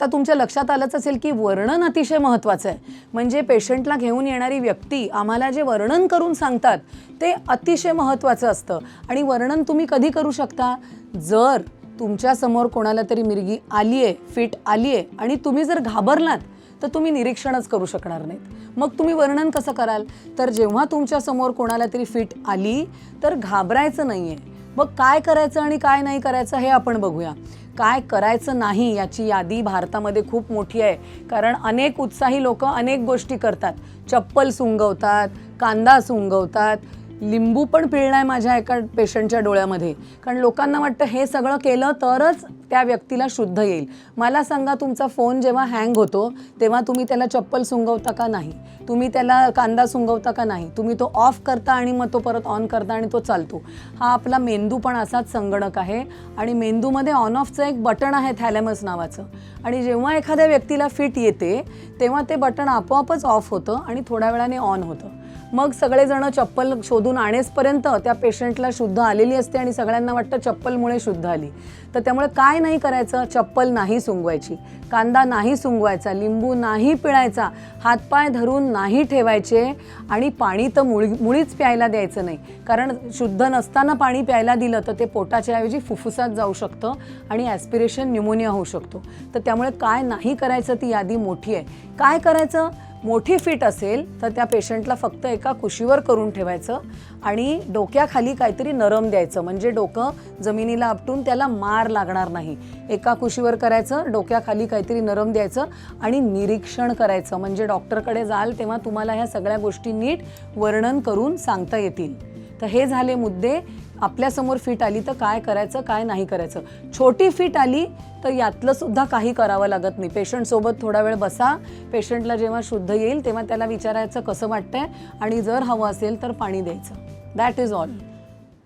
तर तुमच्या लक्षात आलंच असेल की वर्णन अतिशय महत्त्वाचं आहे. म्हणजे पेशंटला घेऊन येणारी व्यक्ती आम्हाला जे वर्णन करून सांगतात ते अतिशय महत्त्वाचं असतं. आणि वर्णन तुम्ही कधी करू शकता? जर तुमच्यासमोर कोणाला तरी मिरगी आली आहे फिट आली आहे आणि तुम्ही जर घाबरलात तर तुम्ही निरीक्षणच करू शकणार नाहीत. मग तुम्ही वर्णन कसं कराल? तर जेव्हा तुमच्यासमोर कोणाला तरी फिट आली तर घाबरायचं नाही आहे मग काय करायचं आणि काय नाही करायचं हे आपण बघूया. काय करायचं नाही याची यादी भारतामध्ये खूप मोठी आहे. कारण अनेक उत्साही लोक अनेक गोष्टी करतात. चप्पल सुंगवतात कांदा सुंगवतात लिंबू पण पिळलाय माझ्या एका पेशंटच्या डोळ्यामध्ये. कारण लोकांना वाटतं हे सगळं केलं तरच त्या व्यक्तीला शुद्ध येईल. मला सांगा तुमचा फोन जेव्हा हँग होतो तेव्हा तुम्ही त्याला चप्पल सुंगवता का नाही? तुम्ही त्याला कांदा सुंगवता का नाही? तुम्ही तो ऑफ करता आणि मग तो परत ऑन करता आणि तो चालतो. हा आपला मेंदू पण असाच संगणक आहे आणि मेंदूमध्ये ऑन ऑफचं एक बटन आहे थॅलेमस नावाचं. आणि जेव्हा एखाद्या व्यक्तीला फिट येते तेव्हा ते बटन आपोआपच ऑफ होतं आणि थोड्या वेळाने ऑन होतं. मग सगळेजण चप्पल शोधून आणेसपर्यंत त्या पेशंटला शुद्ध आलेली असते आणि सगळ्यांना वाटतं चप्पलमुळे शुद्ध आली. तर त्यामुळे काय नाही करायचं? चप्पल नाही सुंगवायची. कांदा नाही सुंगवायचा. लिंबू नाही पिळायचा. हातपाय धरून नाही ठेवायचे आणि पाणी तर मुळी मुळीच प्यायला द्यायचं नाही. कारण शुद्ध नसताना पाणी प्यायला दिलं तर ते पोटाच्या ऐवजी फुफ्फुसात जाऊ शकतं आणि ॲस्पिरेशन न्युमोनिया होऊ शकतो. तर त्यामुळे काय नाही करायचं ती यादी मोठी आहे. काय करायचं? मोठी फिट असेल तर त्या पेशंटला फक्त एका कुशीवर करून ठेवायचं आणि डोक्याखाली काहीतरी नरम द्यायचं. म्हणजे डोकं जमिनीला आपटून त्याला मार लागणार नाही. एका कुशीवर करायचं डोक्याखाली काहीतरी नरम द्यायचं आणि निरीक्षण करायचं. म्हणजे डॉक्टरकडे जाल तेव्हा तुम्हाला ह्या सगळ्या गोष्टी नीट वर्णन करून सांगता येतील. तर हे झाले मुद्दे. आपल्यासमोर फिट आली तर काय करायचं काय नाही करायचं. छोटी फिट आली तर यातलं सुद्धा काही करावं लागत नाही. पेशंटसोबत थोडा वेळ बसा. पेशंटला जेव्हा शुद्ध येईल तेव्हा त्याला विचारायचं कसं वाटतंय आणि जर हवं असेल तर पाणी द्यायचं. That is all